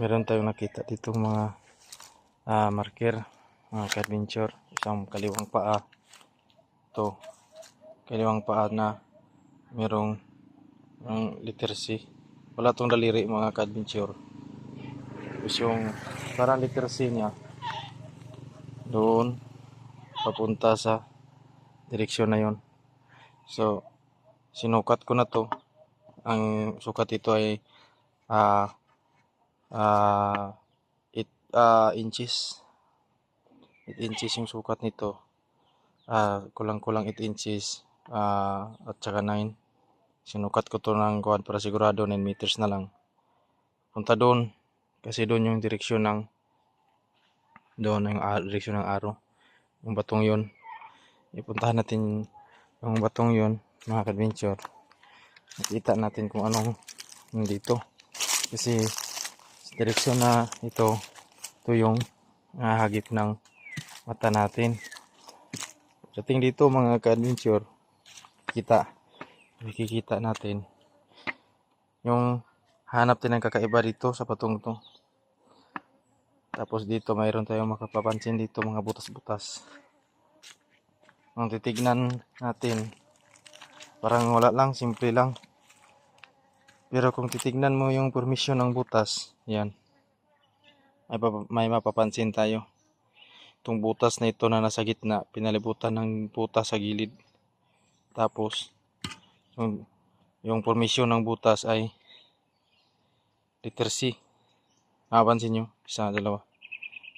meron tayong nakita dito mga ah, marker, mga adventure isang kaliwang paa. to kaliwang paa na merong ang letter C. Wala tong daliri mga ka-adventure. Tapos yung parang letter niya doon papunta sa direksyon na yon. So, sinukat ko na to. Ang sukat ito ay ah ah it ah, inches. 8 inches yung sukat nito. Ah, kulang-kulang 8 inches ah, at saka 9. Sinukat ko to ng kuwan para sigurado 9 meters na lang. Punta doon kasi doon yung direksyon ng doon yung direksyon ng araw. Yung batong yun. Ipuntahan natin yung batong yun, mga adventure Nakita natin kung anong nandito. Kasi direksyon na ito, ito yung nahagip ng mata natin. Dating dito mga ka-adventure, kita, makikita natin yung hanap din ng kakaiba dito sa patong to. Tapos dito mayroon tayong makapapansin dito mga butas-butas. Ang titignan natin, parang wala lang, simple lang. Pero kung titignan mo yung permission ng butas, yan. May, papa- may mapapansin tayo. Itong butas na ito na nasa gitna, pinalibutan ng butas sa gilid. Tapos, yung, yung permission ng butas ay letter C. Mapapansin nyo? Isa, dalawa,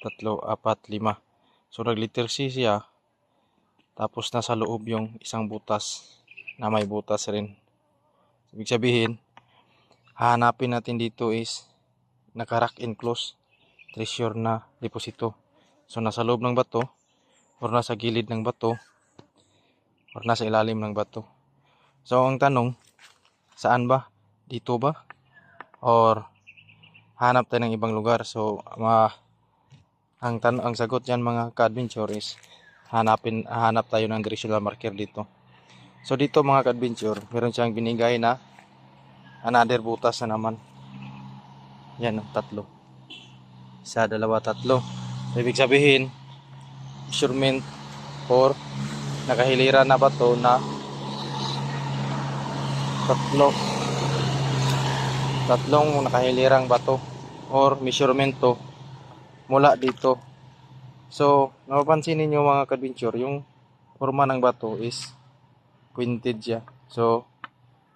tatlo, apat, lima. So, nag-letter C siya. Tapos, nasa loob yung isang butas na may butas rin. Ibig sabihin, hahanapin natin dito is naka-rack and close treasure na deposito. So, nasa loob ng bato or nasa gilid ng bato or nasa ilalim ng bato. So, ang tanong, saan ba? Dito ba? Or hanap tayo ng ibang lugar. So, ma ang tan ang sagot diyan mga ka-adventure is hanapin hanap tayo ng directional marker dito. So dito mga ka-adventure, meron siyang binigay na another butas na naman. Yan, oh, tatlo. Isa, dalawa, tatlo. Ibig sabihin, measurement for nakahiliran na bato na tatlo. Tatlong nakahilirang bato or measurement to mula dito. So, napapansin ninyo mga ka-adventure, yung forma ng bato is pointed siya. So,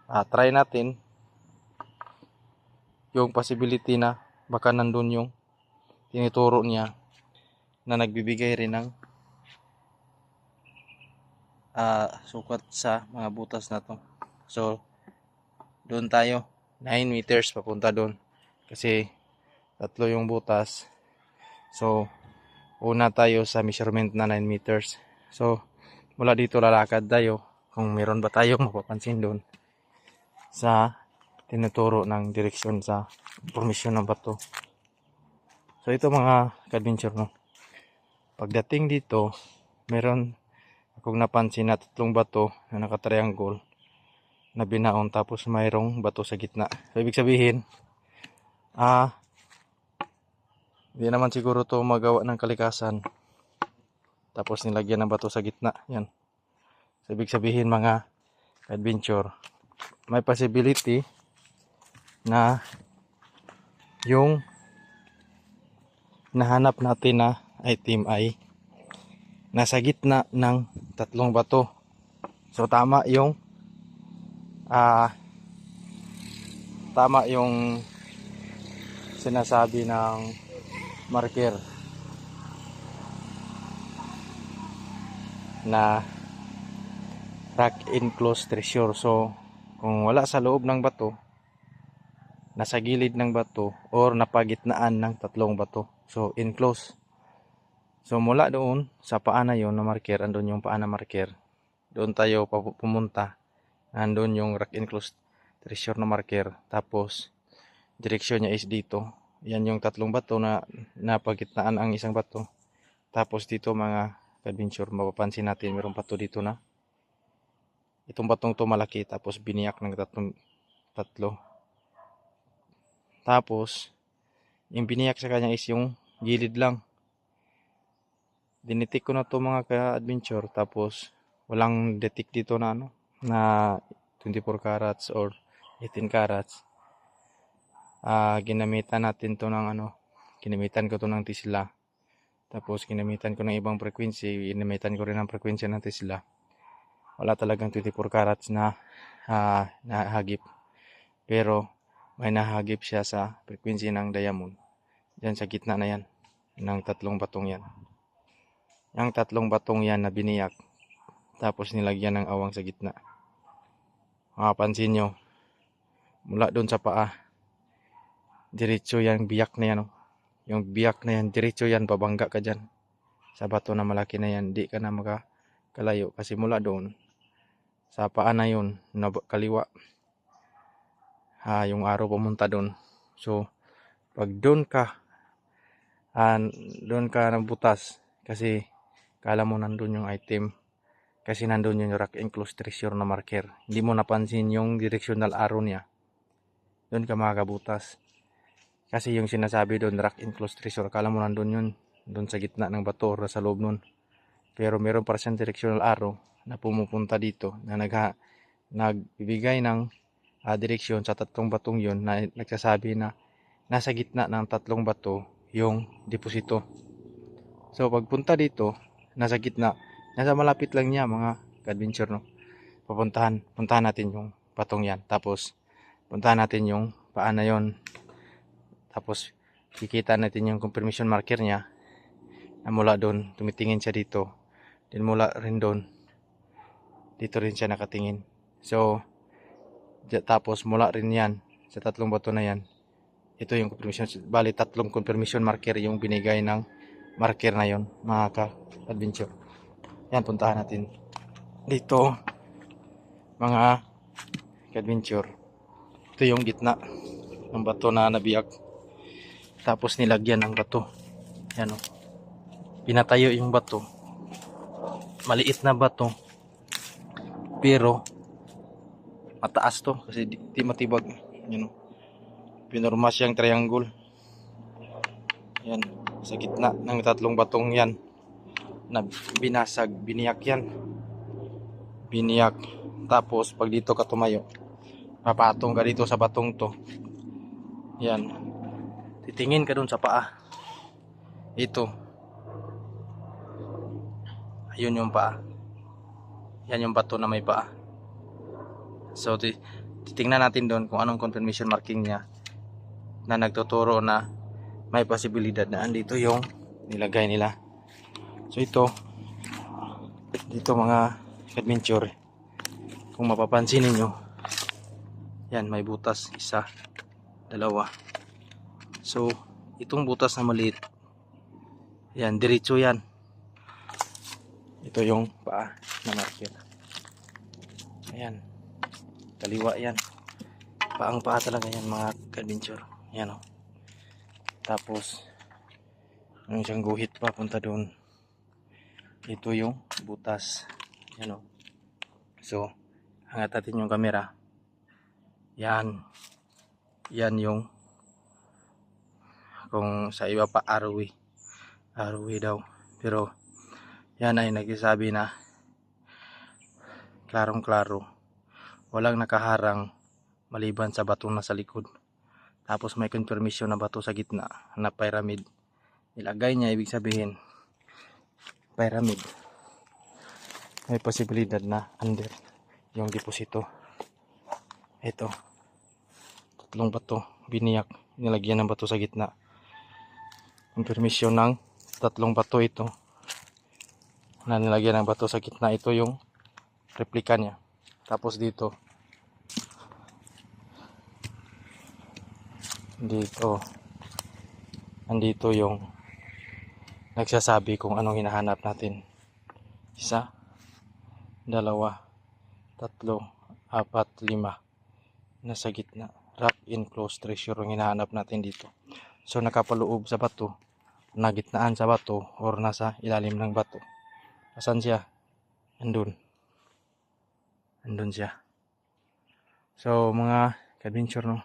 ah, try natin yung possibility na baka nandun yung tinuturo niya na nagbibigay rin ng ah, sukat sa mga butas na to. So, doon tayo. 9 meters papunta doon. Kasi tatlo yung butas. So, una tayo sa measurement na 9 meters. So, mula dito lalakad tayo kung meron ba tayong mapapansin doon sa tinuturo ng direksyon sa formasyon ng bato. So ito mga ka-adventure no. Pagdating dito, meron akong napansin na tatlong bato na nakatriangle na binaon tapos mayroong bato sa gitna. So ibig sabihin, ah, hindi naman siguro to magawa ng kalikasan. Tapos nilagyan ng bato sa gitna. Yan. So, ibig sabihin mga adventure, may possibility na yung nahanap natin na item ay nasa gitna ng tatlong bato. So tama yung ah tama yung sinasabi ng marker na rack enclosed treasure. So, kung wala sa loob ng bato, nasa gilid ng bato or napagitnaan ng tatlong bato. So, enclosed. So, mula doon sa paa na yun na marker, andun yung paa na marker. Doon tayo pumunta. Andun yung rack enclosed treasure na marker. Tapos, direksyon niya is dito. Yan yung tatlong bato na napagitnaan ang isang bato. Tapos dito mga adventure, mapapansin natin mayroong bato dito na itong batong to malaki tapos biniyak ng tatlong tatlo tapos Yung biniyak sa kanya is yung gilid lang. Dinitik ko na to mga ka-adventure tapos walang detik dito na ano na 24 carats or 18 carats. Ah, ginamitan natin to ng ano, ginamitan ko to ng Tesla. Tapos ginamitan ko ng ibang frequency, ginamitan ko rin ng frequency ng Tesla. Wala talagang 24 carats na ah, nahagip. Pero may nahagip siya sa frequency ng diamond. Diyan sa gitna na yan ng tatlong batong yan. Yung tatlong batong yan na biniyak tapos nilagyan ng awang sa gitna. Makapansin nyo, mula doon sa paa, diretso yan, biyak na yan. Oh. Yung biyak na yan, diretso yan, babangga ka dyan. Sa bato na malaki na yan, di ka na makakalayo. Kasi mula doon, sa paa na yun, kaliwa, ah, yung araw pumunta doon. So, pag doon ka, ah, doon ka nabutas, kasi kala mo nandun yung item, kasi nandun yung rock enclosed treasure na marker. Hindi mo napansin yung directional arrow niya. Doon ka makakabutas. Kasi yung sinasabi doon, rock enclosed treasure, kala mo nandun yun. Doon sa gitna ng bato or sa loob nun. Pero meron pa siyang directional arrow na pumupunta dito na nagha, nagbibigay ng ah, direksyon sa tatlong batong yun na nagsasabi na nasa gitna ng tatlong bato yung deposito. So pagpunta dito, nasa gitna, nasa malapit lang niya mga adventure no. Pupuntahan, puntahan natin yung batong yan. Tapos puntahan natin yung paa na yon. Tapos kikita natin yung confirmation marker niya na mula doon, tumitingin siya dito. Then mula rin doon, dito rin siya nakatingin. So, tapos mula rin yan sa tatlong bato na yan. Ito yung confirmation, bali tatlong confirmation marker yung binigay ng marker na yon mga ka-adventure. Yan, puntahan natin. Dito, mga ka-adventure. Ito yung gitna ng bato na nabiyak. Tapos nilagyan ng bato. Yan o. Pinatayo yung bato. Maliit na bato. Pero, mataas to kasi di, di matibag. Yan o. Pinorma siyang triangle. Yan. Sa gitna ng tatlong batong yan. Na binasag, biniyak yan. Biniyak. Tapos, pag dito ka tumayo, papatong ka dito sa batong to. Yan. Titingin ka dun sa paa. Ito. Ayun yung paa. Yan yung bato na may paa. So, ti- titingnan natin doon kung anong confirmation marking niya na nagtuturo na may posibilidad na andito yung nilagay nila. So, ito. Dito mga adventure. Kung mapapansin ninyo, yan, may butas. Isa, dalawa. So, itong butas na maliit, yan, diretso yan. Ito yung paa na marker. Ayan. Kaliwa yan. Paang paa talaga yan mga adventure. Yan o. Tapos, yung siyang guhit pa punta doon. Ito yung butas. Yan o. So, hangat natin yung camera. Yan. Yan yung kung sa iba pa arrowy. Arrowy daw. Pero yan ay nagsasabi na klarong klaro. Walang nakaharang maliban sa bato na sa likod. Tapos may confirmation na bato sa gitna na pyramid. Nilagay niya ibig sabihin pyramid. May posibilidad na under yung deposito. Ito. Tatlong bato. Biniyak. Nilagyan ng bato sa gitna. Confirmation ng tatlong bato ito. Na nilagyan ng bato sa gitna. Ito yung replika niya. Tapos dito. Dito. Andito yung nagsasabi kung anong hinahanap natin. Isa, dalawa, tatlo, apat, lima. Nasa gitna. Rock enclosed treasure ang hinahanap natin dito. So nakapaloob sa bato, nagitnaan sa bato, or nasa ilalim ng bato. Asan siya? Andun. Andun siya. So mga adventure no.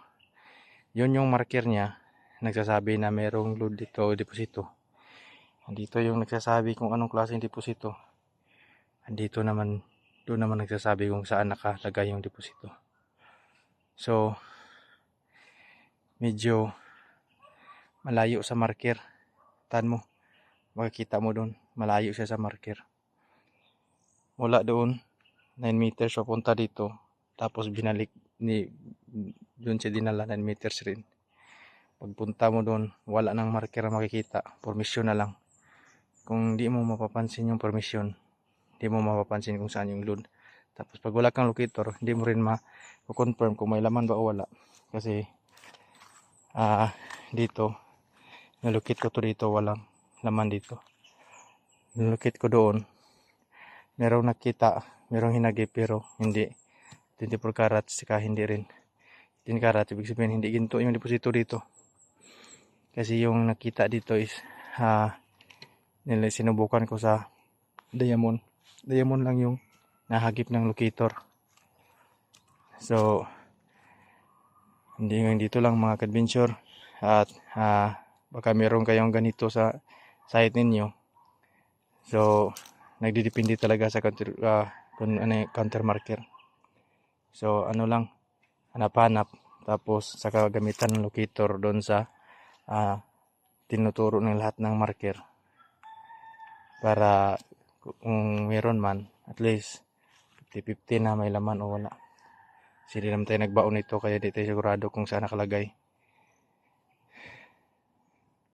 Yun yung marker niya nagsasabi na merong load dito deposito. Andito yung nagsasabi kung anong klaseng deposito. Andito naman, doon naman nagsasabi kung saan nakalagay yung deposito. So, medyo malayo sa marker. Tan mo, makikita mo doon, malayo siya sa marker. Mula doon, 9 meters papunta dito. Tapos binalik ni doon siya dinala 9 meters rin. Pagpunta mo doon, wala nang marker makikita. Permission na lang. Kung di mo mapapansin yung permission, di mo mapapansin kung saan yung load. Tapos pag wala kang locator, hindi mo rin ma-confirm kung may laman ba o wala. Kasi ah dito, nalukit ko to dito, walang laman dito. Nalukit ko doon, merong nakita, merong hinagi pero hindi. 24 karat saka hindi rin. 10 karat. Ibig sabihin hindi ginto yung deposito dito. Kasi yung nakita dito is ah nila sinubukan ko sa diamond. Diamond lang yung nahagip ng locator. So hindi nga dito lang mga adventure at ah, baka meron kayong ganito sa site ninyo. So nagdidepende talaga sa ah, kung ano counter marker. So ano lang, hanap-hanap. Tapos saka gamitan ng locator doon sa ah, tinuturo ng lahat ng marker. Para kung meron man, at least 50-50 na may laman o wala. Di naman tayo nagbaon nito kaya di tayo sigurado kung saan nakalagay.